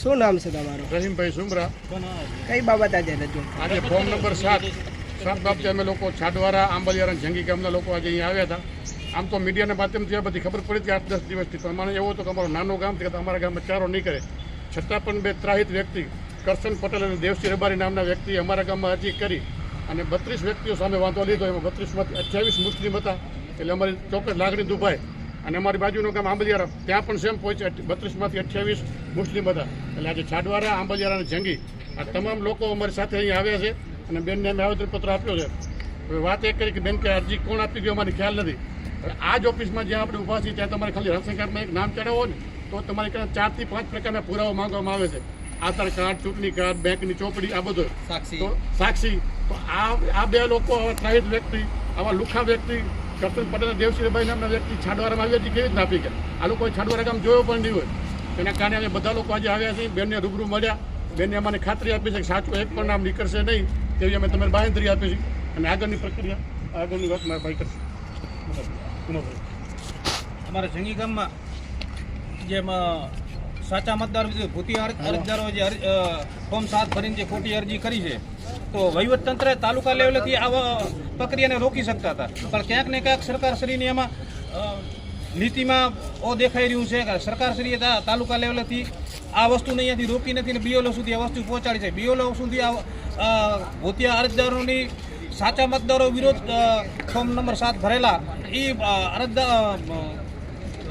શું નામ છે તમારું? રહીમભાઈ સુમરા. કઈ બાબત આજે રજૂ? આજે ફોર્મ નંબર સાત. સાત બાબતે અમે લોકો છાડવારા આંબલિયારા જંગી ગામના લોકો આજે અહીંયા આવ્યા હતા. આમ તો મીડિયાના માધ્યમથી આ બધી ખબર પડી હતી આઠ દસ દિવસથી. પણ મને એવું હતું કે અમારું નાનું ગામ કે અમારા ગામમાં ચારો નહીં કરે છતાં પણ બે ત્રાહિત વ્યક્તિ કરશન પટેલ અને દેવસિંહ રબારી નામના વ્યક્તિ અમારા ગામમાં અરજી કરી અને બત્રીસ વ્યક્તિઓ સામે વાંધો લીધો. એમાં બત્રીસમાંથી અઠ્યાવીસ મુસ્લિમ હતા. એટલે અમારી ચોક્કસ લાગણી દુભાઈ. અને અમારી બાજુનું ગામ આંબલિયારા ત્યાં પણ સેમ પહોંચે બત્રીસમાંથી અઠ્યાવીસ મુસ્લિમ હતા. એટલે આજે છાડવારા આંબલિયારા અને જંગી આ તમામ લોકો અમારી સાથે અહીં આવ્યા છે અને બેનને અમે આવેદનપત્ર આપ્યો છે. હવે વાત એ કરી કે બેન કે અરજી કોણ આપી ગયો અમારી ખ્યાલ નથી. આ જ ઓફિસમાં જ્યાં આપણે ઊભા છીએ ત્યાં તમારે ખાલી રાશન એક નામ ચડાવો ને તો તમારે ત્યાં ચારથી પાંચ પ્રકારના પુરાવા માંગવામાં આવે છે. આધાર કાર્ડ ચૂંટણી કાર્ડ બેંકની ચોપડી આ બધું. તો સાક્ષી. તો આ આ બે લોકો આવા ત્રાહિત વ્યક્તિ આવા લુખા વ્યક્તિ કરશન પટેલ દેવસિંહભાઈ નામના વ્યક્તિ છાડવારામાં આવ્યા છે, કેવી રીતના આપી ગયા? આ લોકોએ છાડવારા ગામ જોયો પણ નહીં હોય. તેના કારણે અમે બધા લોકો આજે આવ્યા છીએ બેનને રૂબરૂ મળ્યા. બેનને અમને ખાતરી આપી છે કે સાચું એક પણ નામ નીકળશે નહીં, તેવી અમે તમને બાંધરી આપી છે. અને આગળની પ્રક્રિયા, આગળની વાત મારા ભાઈ કરશે. અમારા જંગી ગામમાં જેમ સાચા મતદાર ભૂતિ અર- અરજદારો જે ફોર્મ સાત ભરીને જે ખોટી અરજી કરી છે તો વહીવટતંત્રે તાલુકા લેવલેથી આવા પ્રક્રિયાને રોકી શકતા હતા. પણ ક્યાંક ને ક્યાંક સરકારશ્રીની એમાં નીતિમાં ઓ દેખાઈ રહ્યું છે કે સરકારશ્રીએ તાલુકા લેવલેથી આ વસ્તુને અહીંયાથી રોકી નથી ને બીઓલો સુધી આ વસ્તુ પહોંચાડી છે. બીઓલો સુધી આ ભૂતિયા અરજદારોની સાચા મતદારો વિરોધ ફોર્મ નંબર સાત ભરેલા એ અરજદાર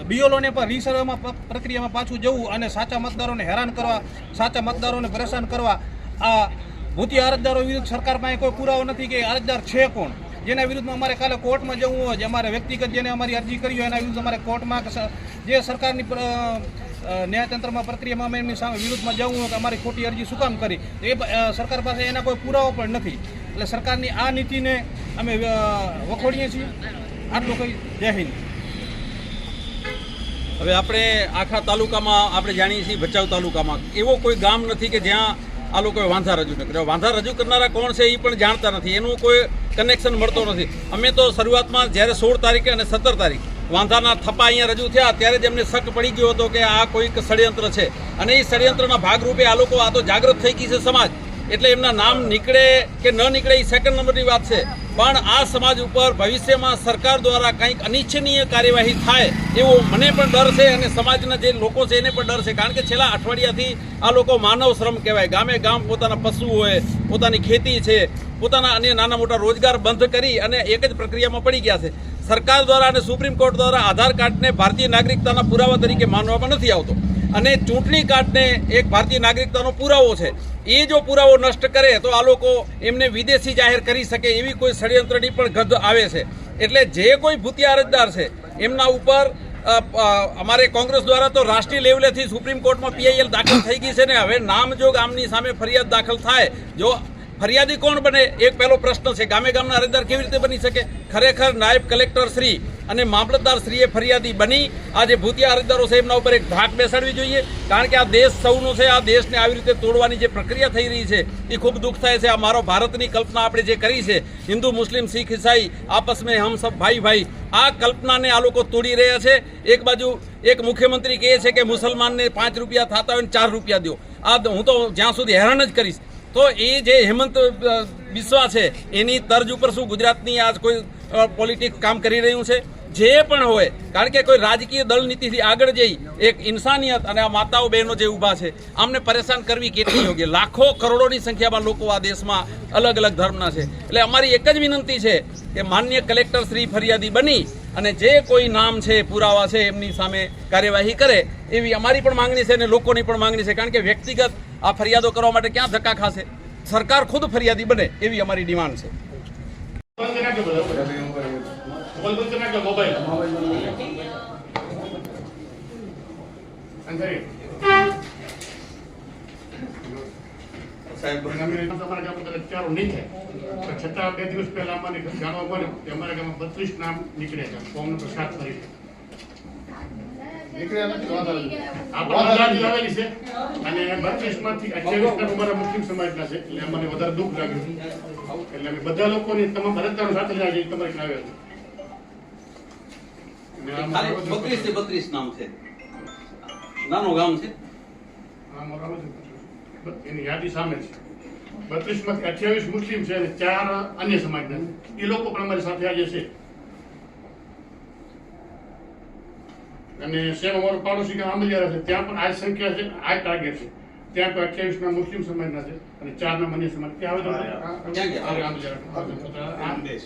બીઓલોને પણ રીસર્વેમાં પ્રક્રિયામાં પાછું જવું અને સાચા મતદારોને હેરાન કરવા, સાચા મતદારોને પરેશાન કરવા આ ભૂતિયા અરજદારો વિરુદ્ધ સરકાર પાસે કોઈ પુરાવો નથી કે અરજદાર છે કોણ? જેના વિરુદ્ધમાં અમારે કાલે કોર્ટમાં જવું હોય અમારે વ્યક્તિગત જેને અમારી અરજી કરી હોય, એના વિરુદ્ધ અમારે કોર્ટમાં જે સરકારની ન્યાયતંત્રમાં પ્રક્રિયામાં અમે એમની સામે વિરુદ્ધમાં જવું હોય કે અમારી ખોટી અરજી શું કામ કરી? એ સરકાર પાસે એના કોઈ પુરાવો પણ નથી. એટલે સરકારની આ નીતિને અમે વખોડીએ છીએ. આટલું કહી જય હિન્દ. હવે આપણે આખા તાલુકામાં આપણે જાણીએ છીએ ભચાઉ તાલુકામાં. એવો કોઈ ગામ નથી કે જ્યાં આ લોકોએ વાંધા રજૂ ન કર્યો. વાંધા રજૂ કરનારા કોણ છે એ પણ જાણતા નથી. એનું કોઈ કનેક્શન મળતો નથી. અમે તો શરૂઆતમાં જ્યારે સોળ તારીખે અને સત્તર તારીખ વાંધાના થપ્પા અહીંયા રજૂ થયા, ત્યારે જ એમને શક પડી ગયો હતો કે આ કોઈક ષડયંત્ર છે. અને એ ષડયંત્રના ભાગરૂપે આ લોકો આ તો જાગૃત થઈ ગઈ છે સમાજ. એટલે એમના નામ નીકળે કે ન નીકળે એ સેકન્ડ નંબરની વાત છે. પણ આ સમાજ ઉપર ભવિષ્યમાં સરકાર દ્વારા કંઈક અનિચ્છનીય કાર્યવાહી થાય એવો મને પણ ડર છે અને સમાજના જે લોકો છે એને પણ ડર છે. કારણ કે છેલ્લા અઠવાડિયાથી આ લોકો માનવ શ્રમ કહેવાય. ગામે ગામ પોતાના પશુ હોય, પોતાની ખેતી છે, પોતાના અન્ય નાના મોટા રોજગાર બંધ કરી અને એક જ પ્રક્રિયામાં પડી ગયા છે. સરકાર દ્વારા અને સુપ્રીમ કોર્ટ દ્વારા આધાર કાર્ડને ભારતીય નાગરિકતાના પુરાવા તરીકે માનવામાં નથી આવતો. અને ચૂંટણી કાર્ડને એક ભારતીય નાગરિકતાનો પુરાવો છે. એ જો પુરાવો નષ્ટ કરે તો આ લોકો એમને વિદેશી જાહેર કરી શકે એવી કોઈ ષડયંત્રની પણ ગંધ આવે છે. એટલે જે કોઈ ભૂતિયા અરજદાર છે, એમના ઉપર અમારે કોંગ્રેસ દ્વારા તો રાષ્ટ્રીય લેવલેથી સુપ્રીમ કોર્ટમાં પીઆઈએલ દાખલ થઈ ગઈ છે ને હવે નામજોગ આમની સામે ફરિયાદ દાખલ થાય. જો ફરિયાદી કોણ બને, એક પહેલો પ્રશ્ન છે, ગામે ગામના અરજદાર કેવી રીતે બની શકે? ખરેખર નાયબ કલેક્ટર શ્રી અને મામલતદાર શ્રીએ ફરિયાદી બની. આજે ભૂતિયા અરજદારો એમના ઉપર એક ધાક બેસાડવી જોઈએ. કારણ કે આ દેશ સૌનો છે, આ દેશને આવી રીતે તોડવાની જે પ્રક્રિયા થઈ રહી છે, એ ખૂબ દુઃખ થાય છે. આ મારો ભારતની કલ્પના આપણે જે કરી છે, હિન્દુ, મુસ્લિમ, શીખ, ઈસાઈ, આપસ મેં, હમ સબ, ભાઈ ભાઈ, આ કલ્પનાને આ લોકો તોડી રહ્યા છે. એક બાજુ એક મુખ્યમંત્રી કહે છે કે મુસલમાનને પાંચ રૂપિયા થતા હોય ને ચાર રૂપિયા દો. આ હું તો જ્યાં સુધી હેરાન જ કરીશ. તો એ જે હેમંત બિસ્વા છે, એની તર્જ ઉપર શું ગુજરાતની આજ કોઈ પોલિટિક્સ કામ કરી રહ્યું છે? જે પણ હોય, કારણ કે કોઈ રાજકીય દળ નીતિથી આગળ જઈ એક ઇન્સાનિયત અને આ માતાઓ બહેનો જે ઊભા છે, આમને પરેશાન કરવી કેટલી યોગ્ય? લાખો કરોડોની સંખ્યામાં લોકો આ દેશમાં અલગ અલગ ધર્મના છે. એટલે અમારી એક જ વિનંતી છે કે માન્ય કલેક્ટર શ્રી ફરિયાદી બની અને જે કોઈ નામ છે, પુરાવા છે, એમની સામે કાર્યવાહી કરે, એવી અમારી પણ માંગણી છે અને લોકોની પણ માંગણી છે, કારણ કે વ્યક્તિગત આ ફરિયાદો કરવા માટે ક્યાં ધક્કા ખાશે? સરકાર ખુદ ફરિયાદી બને, એવી અમારી ડિમાન્ડ છે બંધ કરી નાખજો બધા. મોબાઈલ બંધ કરી નાખજો, મોબાઈલ. છતાં બે દિવસ પહેલા અમારે જાણવા મળ્યું કે અમારા ગામમાં બત્રીસ નામ નીકળ્યા છે. ફોર્મ નંબર સાત ભરી આપણે અંદાજ આવેલી છે. અને બત્રીસમાંથી અઠ્યાવીસ અમારા મુસ્લિમ સમાજના છે. એટલે અમને વધારે દુઃખ લાગ્યું એટલે અમે બધા લોકોની તમામ અરજદારો સાથે તમારે આવ્યા બત્રીસથી બત્રીસ નામ છે નાનું ગામ છે. એની યાદી સામે છે બત્રીસમાં અઠ્યાવીસ મુસ્લિમ છે અને ચાર અન્ય સમાજના એ લોકો પણ અમારી સાથે આજે છે અને સેમ અમારો પાડોશી ગામ આંબલિયારા છે ત્યાં પણ આ સંખ્યા છે આ ટાર્ગેટ છે ત્યાં તો અઠ્યાવીસ ના મુસ્લિમ સમાજના છે અને ચાર ના અન્ય સમાજ ત્યાં આવે તો ક્યાં આંબલિયારા.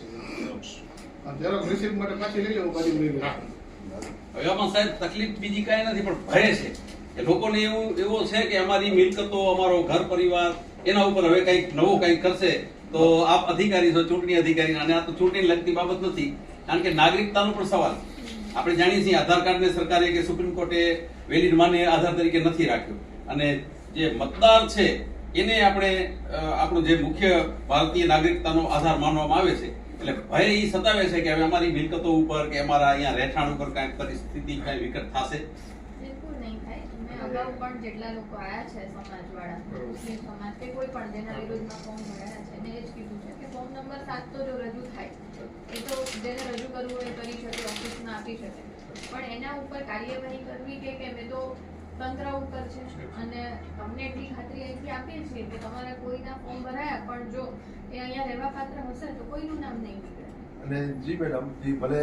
હવે આમાં સાહેબ તકલીફ બીજી કાંઈ નથી, પણ ભય છે. કે લોકોને એવું, એવો છે કે અમારી મિલકતો, અમારો ઘર પરિવાર, એના ઉપર હવે કંઈક નવું કંઈક કરશે, તો આપ અધિકારી છો, ચૂંટણી અધિકારી, અને આ તો ચૂંટણી લગતી બાબત નથી. કારણ કે નાગરિકતાનો પણ સવાલ. આપણે જાણીએ છીએ આધાર કાર્ડને સરકારે કે સુપ્રીમ કોર્ટે વેલિડ માને આધાર તરીકે નથી રાખ્યો. અને જે મતદાર છે, એને આપણે આપણું જે મુખ્ય ભારતીય નાગરિકતાનો આધાર માનવામાં આવે છે એટલે ભય એ સતાવે છે કે હવે અમારી મિલકતો ઉપર કે અમારા અહીંયા રહેઠાણ ઉપર કઈ પરિસ્થિતિ કાંઈ વિકટ થશે? બિલકુલ નહીં થાય. અમે અગાઉ પણ જેટલા લોકો આયા છે સમાજવાળા મુસ્લિમ સમાજ કે કોઈ પણ જેના વિરુદ્ધમાં ફોર્મ ભરાયા છે એને એ જ કીધું છે કે ફોર્મ નંબર સાત તો જો રજૂ થાય એ તો જેને રજૂ કરવું હોય કરી શકે ઓફિસમાં આપી શકે. પણ એના ઉપર કાર્યવાહી કરવી કે એ તો તંત્ર ઉપર છે. અને તમને એટલી ખાતરી અહીંથી આપીએ છીએ કે તમારા કોઈના ફોર્મ ભરાયા પણ જો એ અહીંયા રહેવા પાત્ર હશે તો કોઈનું નામ નહીં અને જી મેડમ જી ભલે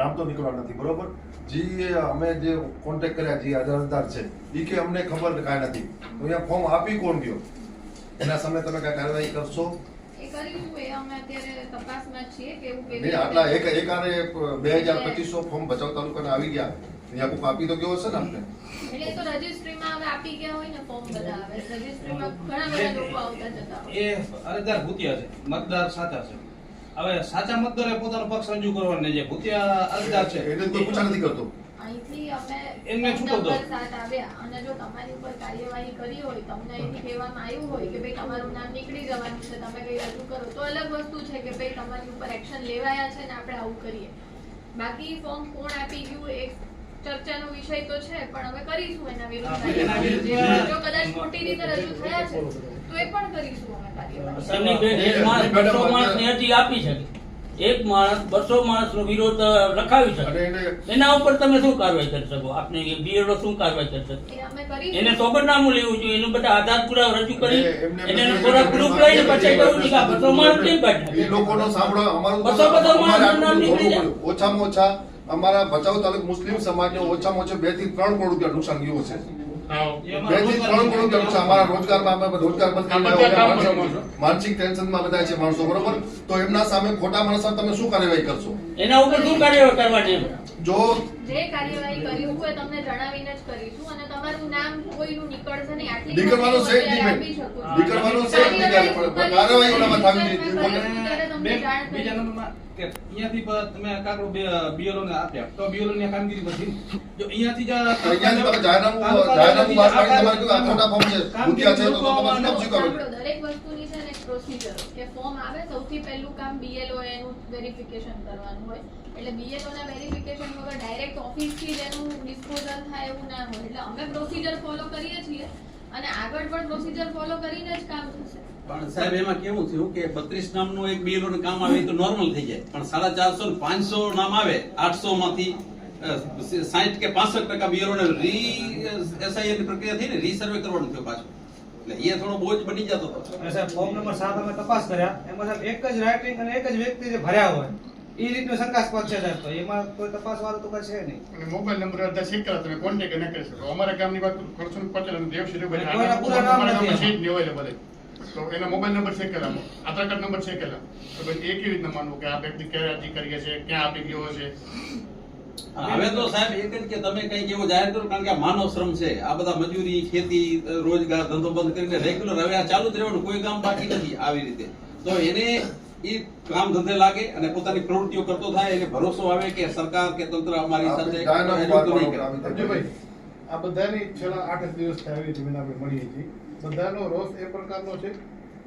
નામ તો નીકળવા નથી બરોબર? જી અમે જે કોન્ટેક કર્યા જે અરજદાર છે એ કે અમને ખબર કાંઈ નથી. તો અહીંયા ફોર્મ આપી કોણ ગયો? એના સામે તમે કાંઈ કાર્યવાહી કરશો? આટલા એક એકારે બે હજાર પચીસો ફોર્મ ભચાઉ તાલુકાના આવી ગયા. અહીંયા આપી તો ગયો હશે ને આપણે એટલે તો રજિસ્ટ્રીમાં હવે આપી ગયા હોય ને ફોર્મ બધા આવે રજિસ્ટ્રીમાં ઘણા બધા લોકો આવતા જતા હોય. એ અરજદાર ભૂતિયા છે મતદાર સાચા છે. હવે સાચા મતદારે પોતાનો પક્ષ રજૂ કરવાનો જે ભૂતિયા અરજદાર છે એને કોઈ પૂછા નથી કરતો. અહીંથી અમે એમને છૂટો દો. આવ્યા. અને જો તમારી ઉપર કાર્યવાહી કરી હોય તમને કહેવામાં આવ્યું હોય કે ભાઈ તમારું નામ નીકળી જવાનું છે તમે કઈ રજૂ કરો તો અલગ વસ્તુ છે કે ભાઈ તમારી ઉપર એક્શન લેવાયા છે ને આપણે આવું કરીએ. બાકી ફોર્મ કોણ આપી ગયું એ ચર્ચાનો વિષય તો છે પણ હવે કરીશું એના વિરુદ્ધ જો કદાચ ખોટી રીતે રજૂ થયા છે તો એ પણ કરીશું અમે કાર્યવાહી. એક માણસ બસો માણસની અરજી આપી શકે એક માણસ બસો માણસનો વિરોધ લખાવી શકે એને ઉપર તમે શું કાર્યવાહી કરી શકો? આપને બીએલઓ શું કાર્યવાહી કરી શકે? એ એને સોબરનામું લેવું જોઈએ એનું બધા આધાર પુરાવા રજૂ કરી એને થોડા ગ્રુપ લઈને પછી કહ્યું કે બસો માણસ કેમ એ કાઢ્યા લોકોનો સાંભળો અમારું બસો બસો માણસ નામ નીકળી જાય. ઓછામાં ઓછા અમારા ભચાઉ તાલુક મુસ્લિમ સમાજને ઓછામાં ઓછા બેથી ત્રણ કરોડ રૂપિયા નુકસાન ગયું છે. બેથી ત્રણ કરોડ રૂપિયા નુકસાન. અમારા રોજગારમાં અમે રોજગાર બંધ. માનસિક ટેન્શનમાં બધા છે માણસો બરોબર? તો એમના સામે ખોટા માણસ તમે શું કાર્યવાહી કરશો? એના ઉપર શું કાર્યવાહી કરવાની જો જે કાર્યવાહી કરી હોય તમને જણાવીને જ કરીશું અને તમારું નામ કોઈનું નીકળશે નહીં. આટલી નીકળવાનું છે જ ખાતરી નહીં હું બેન. અત્યારે આપી શકું છું. નીકળવાનું છે જ નહીં ત્યારે પણ કાર્યવાહી ઓલામાં થવી જોઈએ. મેં કરીશું ત્યારે તમને બેન, જાણ બીજા નંબરમાં અહીંયાથી તમે કાકડો બીએલઓ ને આપ્યા. તો બીએલઓ ની કામગીરી પછી જો અહીંયાથી જ અહીંયાથી તમે જાહેરનામું જાહેરનામું પાસ પાડીને તમારે કહ્યું આ ફોર્મ છે. ભૂતિયા છે તો તો તમે શું કામ કામગીરી સ્વીકારો છો? સાંભળો, દરેક વસ્તુની છે ને એક કે ફોર્મ આવે સૌથી પહેલું કામ બીએલઓ એનું વેરિફિકેશન કરવાનું. હોય. એટલે બીએલઓના વેરિફિકેશન વગર ડાયરેક્ટ ઓફિસથી જ એનું ડિસ્પોઝલ થાય એવું ના હોય. એટલે અમે પ્રોસિજર ફોલો કરીએ છીએ અને આગળ પણ પ્રોસિજર ફોલો કરીને જ કામ થશે. પણ સાહેબ એમાં કેવું થયું કે બત્રીસ નામનું એક બીએલઓ નું કામ આવે તો નોર્મલ થઈ જાય. પણ સાડા ચારસો ને પાંચસો નામ આવે આઠસો માંથી સાહીઠ કે પાસઠ ટકા બીએલઓ ને રી એસઆઈ ની પ્રક્રિયા થઈ ને રીસર્વે કરવાનું થયું પાછું. એટલે એ થોડો બોજ બની જતો હતો. સાહેબ ફોર્મ નંબર સાત અમે તપાસ કર્યા. એમાં સાહેબ એક જ રાઇટિંગ અને એક જ વ્યક્તિ જે ભર્યા હોય એ રીતનું શંકાસ્પદ છે સાહેબ તો. એમાં કોઈ તપાસ વાળું તો કશે નહીં. અને મોબાઈલ નંબર અડધા શીખ કરો તમે કોન્ટેક્ટ ન કરી શકો. અમારા ગામની વાત કરશું પટેલ અને દેવશ્રી ભાઈ કોઈના પૂરા નામ અમારા નથી ગામમાં જ નહીં available. તો એના મોબાઈલ નંબર ચેક કરેલા આધાર કાર્ડ નંબર ચેક કરેલા તો ભાઈ એ કેવી રીતના માનવું કે આ વ્યક્તિ ક્યારે અરજી કરી છે ક્યાં આપી ગયો છે? હવે તો સાહેબ એક જ કે તમે કઈ એવું જાહેર કરો કારણ કે માનવ શ્રમ છે. આ બધા મજૂરી ખેતી રોજગાર ધંધો બંધ કરીને રેગ્યુલર હવે આ ચાલુ જ રહેવાનું કોઈ કામ બાકી નથી આવી રીતે. તો એને એ કામ ધંધે લાગે અને પોતાની પ્રવૃત્તિઓ કરતો થાય એને ભરોસો આવે કે સરકાર કે તંત્ર અમારી સાથે આ બધાની છેલ્લા આઠ દિવસથી આવી જમીન આપણે મળીએ છીએ બધાનો રોષ એ પ્રકારનો છે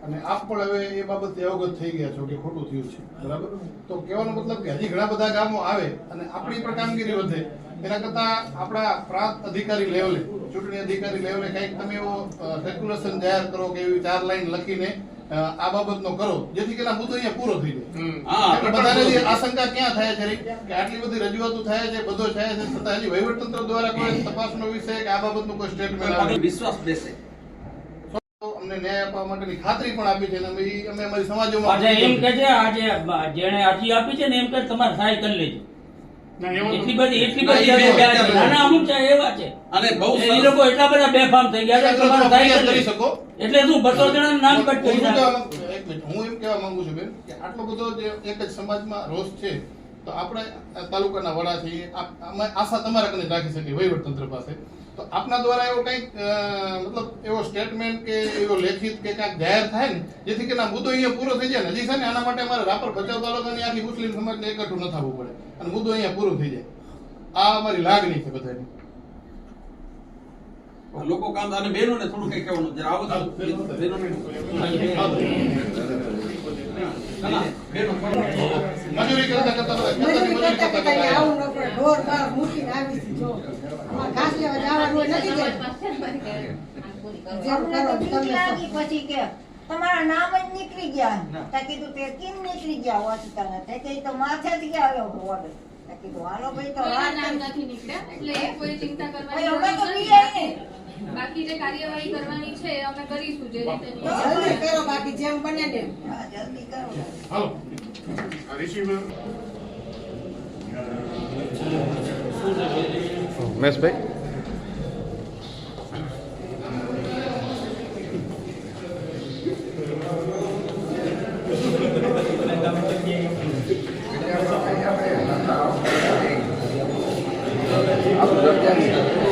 અને આપ પણ હવે એ બાબતે અવગત થઈ ગયા છો કે ખોટું થયું છે. બરાબર? તો કહેવાનો મતલબ કે હજી ઘણા બધા ગામો આવે અને આપણી પણ કામગીરી વધે. એના કરતા આપણા પ્રાંત અધિકારી લેવલે ચૂંટણી અધિકારી લેવલે કંઈક તમે એવો રેગ્યુલેશન જાહેર કરો કે એવી ચાર લાઈન લખીને આ બાબતનો કરો. જેથી કે મુદ્દો અહીંયા પૂરો થઈ જાય. બધાને જે આશંકા ક્યાં થાય છે કે આટલી બધી રજૂઆતો થાય છે બધો થાય છે છતાં હજી વહીવટતંત્ર દ્વારા કોઈ તપાસનો વિષય કે આ બાબતનું કોઈ સ્ટેટમેન્ટ વિશ્વાસ બેસે. અમને ન્યાય આપવા માટેની ખાતરી પણ આપી છે અને અમે ઈ- અમે અમારી આજે એમ કે છે આજે જેણે અરજી આપી છે ને એમ કે તમારે સહાય કરી લેજો ના, એવો તો- એટલી બધી ના, એ બે અધિકાર છે. નાના અમુક છે એવા છે અને બહુ એ સરસ લોકો એટલા બધા બેફામ થઈ ગયા છે એટલે તમારે સહાય ફરિયાદ કરી કરી લેજો. શકો એટલે શું બસો જણાનું નામ કટ હું શું નાખે. કહેવા માંગુ- એક મિનિટ. હું એમ કહેવા માંગુ છું બેન કે આટલો બધો જે એક જ સમાજમાં રોષ છે તો આપણે આ તાલુકાના વડા છીએ આપ- અમે આશા તમારા કને રાખી શકીએ વહીવટ તંત્ર પાસે તો આપના દ્વારા એવો કંઈક મતલબ એવો સ્ટેટમેન્ટ કે એવો લેખિત કે કાંઈક જાહેર થાય ને જેથી કે મુદ્દો અહીંયા પૂરો થઈ જાય હજી છે ને આના માટે અમારે રાપર ભચાઉ તાલુકાની આખી મુસ્લિમ સમાજને એકઠું ન થવું પડે અને મુદ્દો અહીંયા પૂરો થઈ જાય. આ અમારી લાગણી છે બધાની. લોકો કામ અને બહેનોને થોડું કઈ કહેવાનું જરા આવો મજૂરી કરતા કરતા મજૂરી કરતા કરતા. પછી કે તમારા નામ જ નીકળી ગયા. તે કીધું તે કેમ નીકળી ગયા હોસ્પિટલ તે તો માથે જ આવ્યો હોડે કીધું હાલો ભાઈ તો નામ નથી નીકળ્યા એટલે કોઈ ચિંતા કરવાની તો નથી. બાકી જે કાર્યવાહી કરવાની છે એ અમે કરીશું જે રીતે તો જલ્દી કરો બાકી જેમ બને ને જલ્દી કરો. હાલો. આ રિસીવર ઉમેશભાઈ Abu Dhabi.